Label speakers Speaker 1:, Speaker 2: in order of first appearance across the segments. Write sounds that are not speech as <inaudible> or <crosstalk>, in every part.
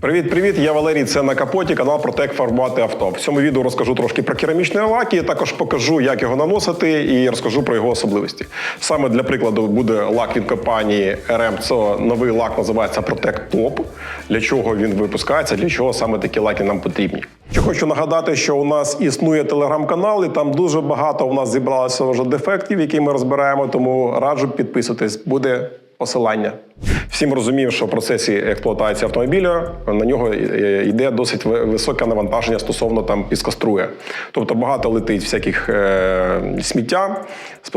Speaker 1: Привіт, привіт! Я Валерій. Це на капоті, канал Протек фарбувати авто. В цьому відео розкажу трошки про керамічні лаки, також покажу, як його наносити, і розкажу про його особливості. Саме для прикладу буде лак від компанії RM. Це новий лак називається Protect Top. Для чого він випускається, для чого саме такі лаки нам потрібні. Ще хочу нагадати, що у нас існує телеграм-канал, і там дуже багато у нас зібралося вже дефектів, які ми розбираємо. Тому раджу підписуйтесь. Буде посилання. Всім розуміємо, що в процесі експлуатації автомобіля на нього йде досить високе навантаження стосовно там піскоструя. Тобто багато летить всяких е, сміття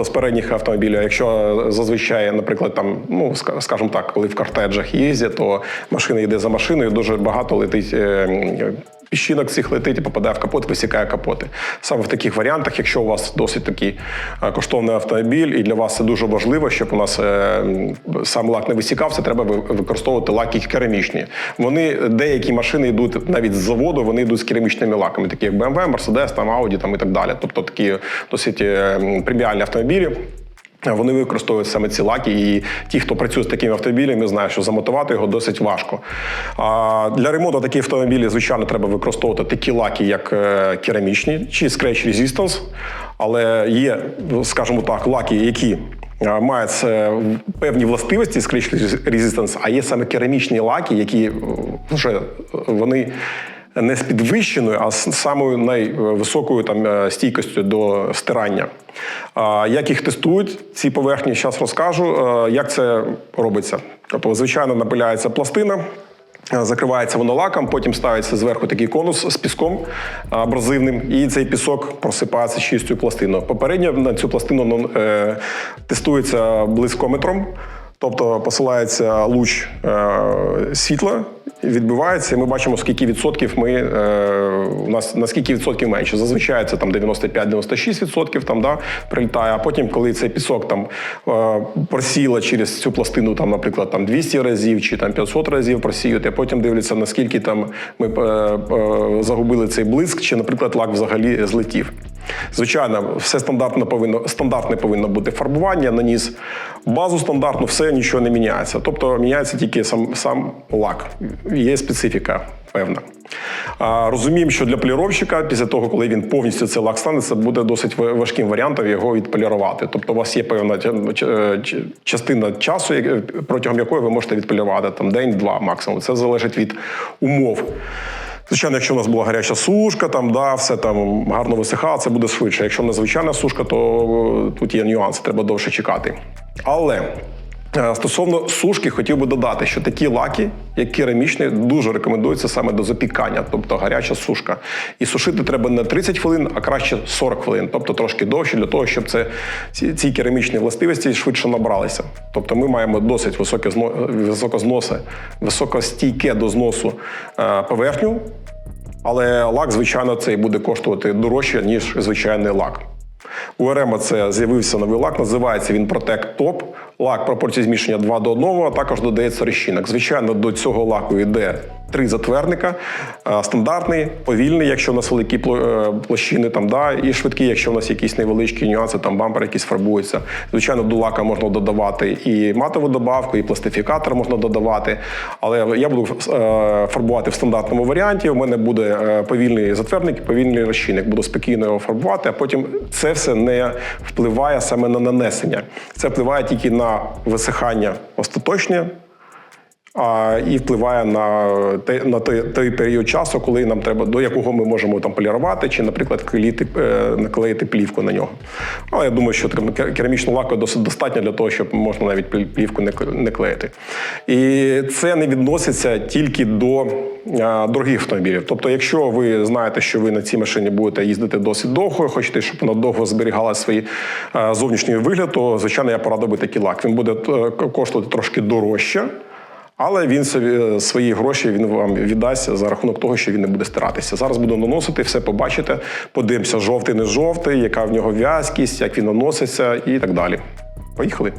Speaker 1: з передніх автомобілів. Якщо зазвичай, наприклад, там, ну скажімо так, коли в кортеджах їздять, то машина йде за машиною, дуже багато летить. е, Піщинок цих летить і попадає в капот, висікає капоти. Саме в таких варіантах, якщо у вас досить такий е, коштовний автомобіль, і для вас це дуже важливо, щоб у нас е, сам лак не висікався, треба використовувати лаки керамічні. Вони деякі машини йдуть навіть з заводу, вони йдуть з керамічними лаками, такі як BMW, Mercedes, там Audi там і так далі. Тобто такі досить е, преміальні автомобілі. Вони використовують саме ці лаки, і ті, хто працює з такими автомобілями, знають, що замотувати його досить важко. А для ремонту таких автомобілів, звичайно, треба використовувати такі лаки, як е, керамічні чи Scratch Resistance. Але є, скажімо так, лаки, які е, мають е, певні властивості Scratch Resistance, а є саме керамічні лаки, які вже вони не з підвищеною, а з самою найвисокою там е, стійкістю до стирання. Як їх тестують, ці поверхні, зараз розкажу, е, як це робиться. Тобто, звичайно, напиляється пластина. е, Закривається воно лаком, потім ставиться зверху такий конус з піском абразивним, і цей пісок просипається чистою пластиною. Попередньо на цю пластину ну, е, тестується блискометром, тобто посилається луч е, світла, відбивається, і ми бачимо, скільки відсотків ми е, у нас на скільки відсотків менше. Зазвичай це там 95-96 відсотків там да прилітає. А потім, коли цей пісок там е, просіла через цю пластину, там, наприклад, там 200 разів чи там 500 разів просіюють, а потім дивляться, наскільки там ми е, е, загубили цей блиск, чи, наприклад, лак взагалі злетів. Звичайно, все стандартно повинно стандартне повинно бути фарбування, наніс базу стандартну, все нічого не міняється. Тобто міняється тільки сам, сам лак. Є специфіка певна. А, розуміємо, що для поліровщика, після того, коли він повністю цей лак стане, це буде досить важким варіантом його відполірувати. Тобто, у вас є певна частина часу, протягом якої ви можете відполірувати там день-два максимум. Це залежить від умов. Звичайно, якщо у нас була гаряча сушка, там да, все там гарно висихало, це буде швидше. Якщо незвичайна сушка, то е, тут є нюанси, треба довше чекати. Але стосовно сушки, хотів би додати, що такі лаки, як керамічні, дуже рекомендуються саме до запікання, тобто гаряча сушка. І сушити треба не 30 хвилин, а краще 40 хвилин, тобто трошки довше для того, щоб це ці, ці керамічні властивості швидше набралися. Тобто ми маємо досить високе зно, високозносе, високостійке до зносу е, поверхню. Але лак, звичайно, цей буде коштувати дорожче, ніж звичайний лак. У РМ це з'явився новий лак, називається він Protect Top. Лак пропорції зміщення 2 до 1, а також додається розчинок. Звичайно, до цього лаку йде три затвердника: Е, стандартний, повільний, якщо у нас великі е, площини, там, да, і швидкий, якщо у нас якісь невеличкі нюанси, там бампер якийсь фарбується. Звичайно, до лака можна додавати і матову добавку, і пластифікатор можна додавати. Але я буду е, фарбувати в стандартному варіанті. У мене буде повільний затвердник, і повільний розчинник. Буду спокійно його фарбувати, а потім це все не впливає саме на нанесення. Це впливає тільки на висихання остаточне. А, і впливає на, те, на той, той період часу, коли нам треба, до якого ми можемо там полірувати, чи, наприклад, клеїти, е, наклеїти плівку на нього. Але я думаю, що кер- керамічного лаку досить достатньо для того, щоб можна навіть плівку не, не клеїти. І це не відноситься тільки до дорогих автомобілів. Тобто, якщо ви знаєте, що ви на цій машині будете їздити досить довго, хочете, щоб вона довго зберігала свій зовнішній вигляд, то звичайно я порадив би такий лак. Він буде е, коштувати трошки дорожче. Але він собі е, свої гроші він вам віддасть за рахунок того, що він не буде стиратися. Зараз буду наносити, все побачите. Подивимося, жовтий, не жовтий, яка в нього в'язкість, як він наноситься і так далі. Поїхали.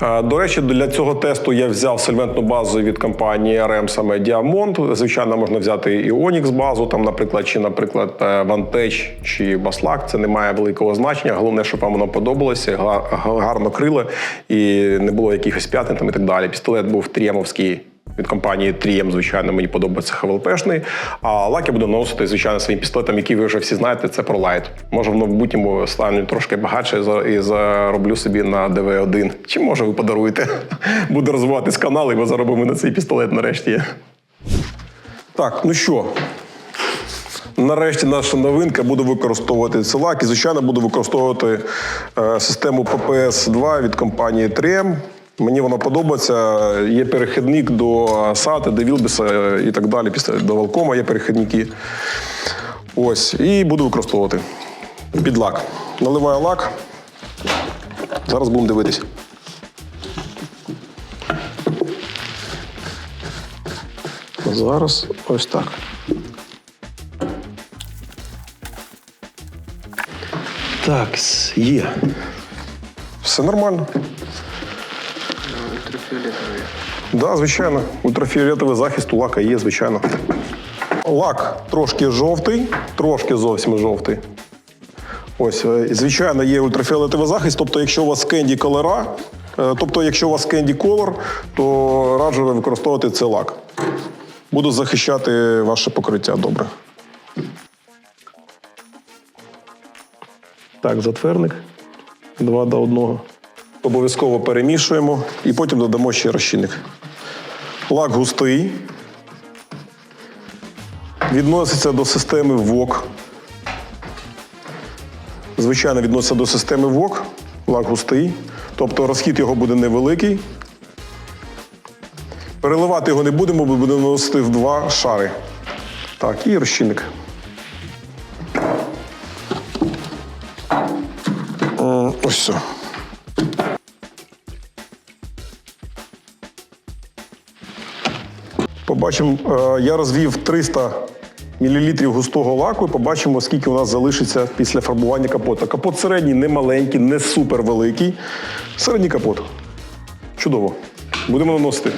Speaker 1: До речі, для цього тесту я взяв сольвентну базу від компанії RM саме Diamond. Звичайно, можна взяти і Onyx базу, там, наприклад, чи, наприклад, е, Vantage чи Baslack. Це не має великого значення. Головне, щоб вам воно подобалося, га- га- гарно крили і не було якихось п'ятин там і так далі. Пістолет був тріємовський. Від компанії Трієм, звичайно, мені подобається ХВЛПшний. А лак я буду носити, звичайно, своїм пістолетом, який ви вже всі знаєте, це ProLight. Може, в майбутньому стану трошки багатше і зароблю собі на ДВ1. Чи може ви подаруєте? <laughs> Буду розвиватись канал, і ми заробимо на цей пістолет нарешті. Так, ну що, Нарешті наша новинка буду використовувати цей лак і, звичайно, буду використовувати е, систему PPS-2 від компанії 3M. Мені вона подобається. Є перехідник до SAT, до Вілбіса і так далі. Після до Волкома є перехідники. Ось. І буду використовувати під лак. Наливаю лак. Зараз будемо дивитись. Зараз ось так. Так, є. Все нормально.
Speaker 2: Ультрафіолетовий.
Speaker 1: Так, да, звичайно. Ультрафіолетовий захист у лака є, звичайно. Лак трошки жовтий, трошки зовсім жовтий. Ось, е, звичайно, є ультрафіолетовий захист. Тобто, якщо у вас кенді колора, тобто, якщо у вас кенді колор, то раджу використовувати цей лак. Буду захищати ваше покриття добре. Так, затверник. Два до одного. Обов'язково перемішуємо і потім додамо ще розчинник. Лак густий. Відноситься до системи ВОК. Звичайно, відноситься до системи ВОК. Лак густий. Тобто розхід його буде невеликий. Переливати його не будемо, бо будемо наносити в два шари. Так, і розчинник. Ось все. Побачимо, е, я розвів 300 мл густого лаку і побачимо, скільки у нас залишиться після фарбування капота. Капот середній, не маленький, не супер великий. Середній капот. Чудово. Будемо наносити.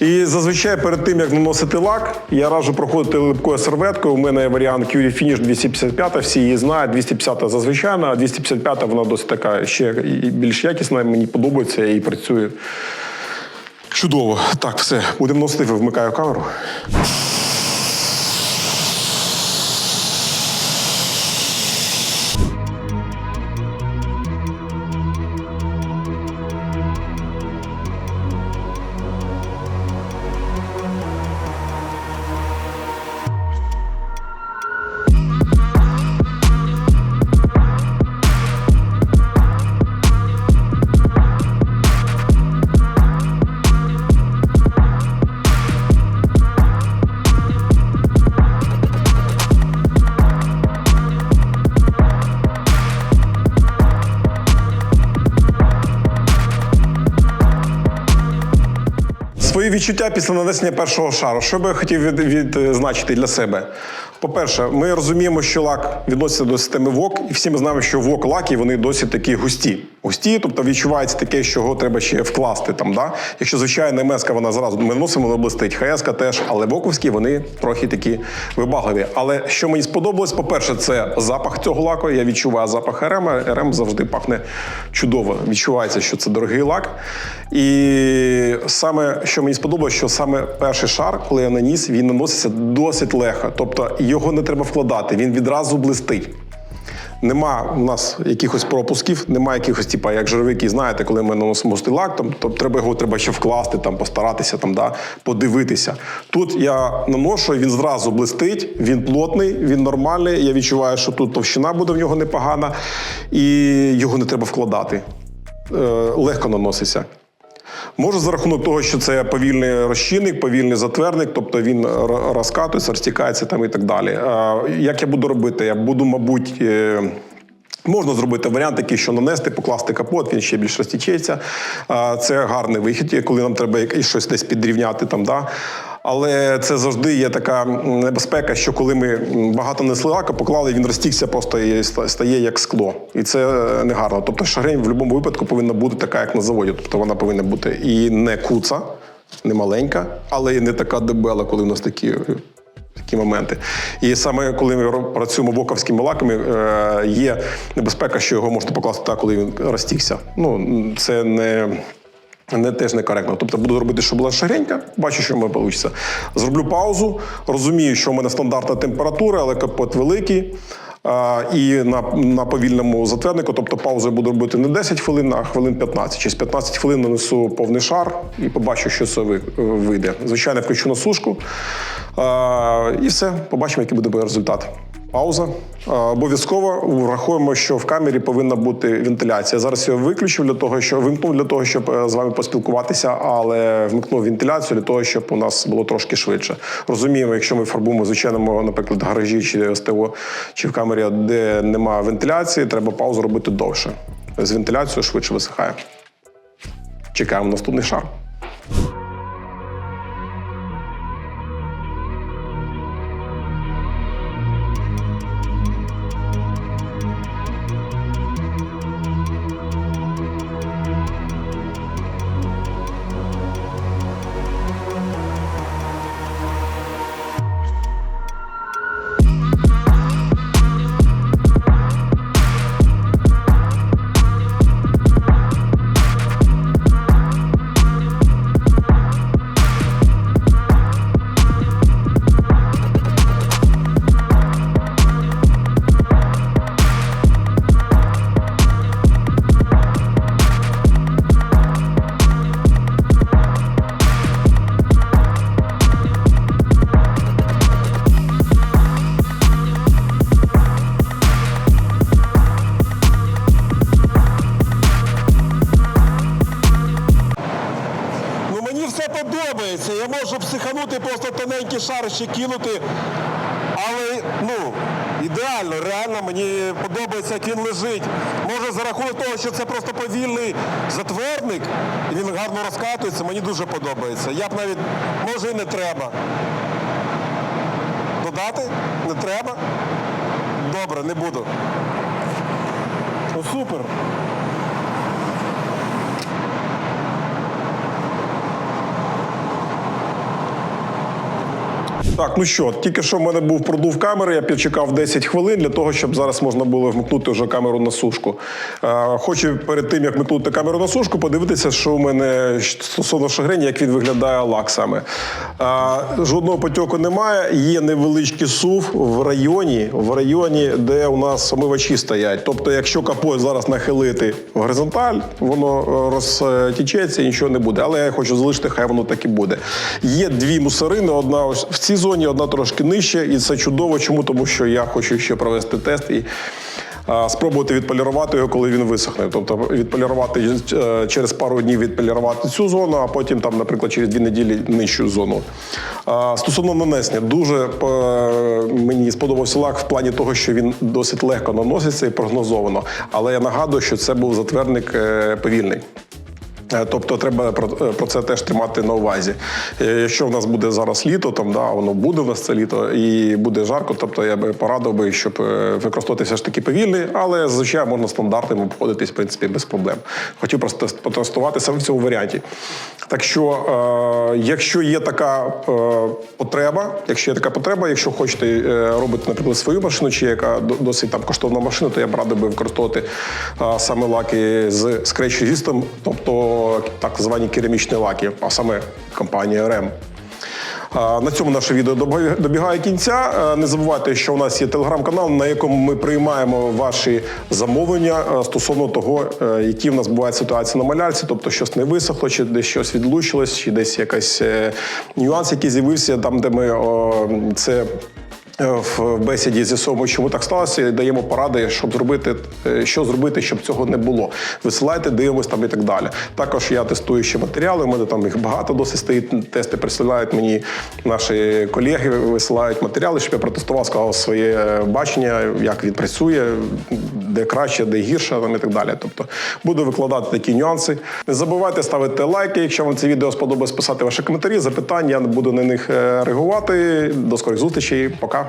Speaker 1: І зазвичай перед тим, як наносити лак, я раджу проходити липкою серветкою. У мене є варіант Curie Finish 255, всі її знають. 250 зазвичайна, а 255 вона досить така ще більш якісна, мені подобається і працює. Чудово. Так, все, будемо носити, вмикаю камеру. Свої відчуття після нанесення першого шару. Що би я хотів від, відзначити для себе? По-перше, ми розуміємо, що лак відноситься до системи ВОК, і всі ми знаємо, що ВОК лаки вони досить такі густі. Густі, тобто відчувається таке, що його треба ще вкласти там. Да? Якщо звичайна МСК, вона зразу ми носимо, вона блистить. ХСК теж, але воковські вони трохи такі вибагливі. Але що мені сподобалось, по-перше, це запах цього лаку. Я відчуваю запах РМ. РМ завжди пахне чудово. Відчувається, що це дорогий лак. І саме що мені сподобалось, що саме перший шар, коли я наніс, він наноситься досить легко. Тобто його не треба вкладати, він відразу блистить. Нема у нас якихось пропусків, нема якихось, типа, як жировики, знаєте, коли ми наносимо густий лак, там, то треба його треба ще вкласти, там, постаратися, там, да, подивитися. Тут я наношу, він зразу блистить, він плотний, він нормальний. Я відчуваю, що тут товщина буде в нього непогана, і його не треба вкладати. Е, легко наноситься. Може, за рахунок того, що це повільний розчинник, повільний затвердник, тобто він розкатується, розтікається там і так далі. Як я буду робити? Я буду, мабуть. е, Можна зробити варіант такий, що нанести, покласти капот, він ще більш розтічеться. Це гарний вихід, коли нам треба щось десь підрівняти. Там, да? Але це завжди є така небезпека, що коли ми багато несли лака, поклали, він розтікся просто і стає як скло. І це е, не гарно. Тобто шагрень в будь-якому випадку повинна бути така, як на заводі. Тобто вона повинна бути і не куца, не маленька, але і не така дебела, коли в нас такі. е, Такі моменти. І саме коли ми працюємо боковськими лаками, е, є небезпека, що його можна покласти так, коли він розтікся. Ну, це не, не теж некоректно. Тобто буду робити, щоб була шагренька, бачу, що в мене вийде. Зроблю паузу, розумію, що в мене стандартна температура, але капот великий. А, і на, на повільному затверднику, тобто паузу буду робити не 10 хвилин, а хвилин 15. Через 15 хвилин нанесу повний шар і побачу, що це вийде. Звичайно, включу на сушку. А, і все, побачимо, який буде результат. Пауза. Обов'язково враховуємо, що в камері повинна бути вентиляція. Зараз я виключив для того, що вимкнув для того, щоб е, з вами поспілкуватися, але вмкнув вентиляцію для того, щоб у нас було трошки швидше. Розуміємо, якщо ми фарбуємо звичайному, наприклад, гаражі чи СТО, чи в камері, де немає вентиляції, треба паузу робити довше. З вентиляцією швидше висихає. Чекаємо наступний шар.
Speaker 2: Тоненький шар ще кинути. Але ну, ідеально, реально мені подобається, як він лежить. Може, за рахунок того, що це просто повільний затвердник, і він гарно розкатується, мені дуже подобається. Я б навіть, може і не треба. Додати? Не треба? Добре, не буду. Ну супер.
Speaker 1: Так, ну що, тільки що в мене був продув камери, я підчекав 10 хвилин для того, щоб зараз можна було вмкнути вже камеру на сушку. Е, хочу перед тим, як вмкнути камеру на сушку, подивитися, що у мене стосовно шагрені, як він виглядає лак саме. Е, жодного потьоку немає, є невеличкий сув в районі, в районі, де у нас омивачі стоять. Тобто, якщо капот зараз нахилити в горизонталь, воно е, розтічеться і нічого не буде. Але я хочу залишити, хай воно так і буде. Є дві мусорини, одна ось в цій зоні, одна трошки нижче, і це чудово. Чому? Тому що я хочу ще провести тест і а, спробувати відполірувати його, коли він висохне. Тобто відполірувати е, через пару днів відполірувати цю зону, а потім там, наприклад, через дві неділі нижчу зону. А, Стосовно нанесення, дуже е, мені сподобався лак в плані того, що він досить легко наноситься і прогнозовано. Але я нагадую, що це був затвердник е, повільний. Е, Тобто треба про, е, про це теж тримати на увазі. Е, Якщо в нас буде зараз літо, там да, воно буде в нас це літо і буде жарко, тобто я би порадив би, щоб використовувати все ж таки повільний, але звичайно можна стандартним обходитись в принципі без проблем. Хотів просто потестувати саме в цьому варіанті. Так що, е, якщо є така е, потреба, якщо є така потреба, якщо хочете е, робити, наприклад, свою машину, чи яка досить там коштовна машина, то я б радив би використовувати е, саме лаки з Scratch Resistant, так звані керамічні лаки, а саме компанія. А, На цьому наше відео добігає кінця. Не забувайте, що у нас є телеграм-канал, на якому ми приймаємо ваші замовлення стосовно того, е, які в нас бувають ситуації на малярці, тобто щось не висохло, чи десь щось відлучилось, чи десь якийсь е, нюанс, який з'явився там, де ми це в бесіді з'ясовуємо, чому так сталося, і даємо поради, щоб зробити, е, що зробити, щоб цього не було. Висилайте, дивимось там і так далі. Також я тестую ще матеріали. У мене там їх багато досить стоїть. Тести присилають мені наші колеги, висилають матеріали, щоб я протестував, сказав своє бачення, як він працює, де краще, де гірше, там і так далі. Тобто буду викладати такі нюанси. Не забувайте ставити лайки, якщо вам це відео сподобалось, писати ваші коментарі, запитання. Я буду на них е, реагувати. До скорих зустрічей. Пока.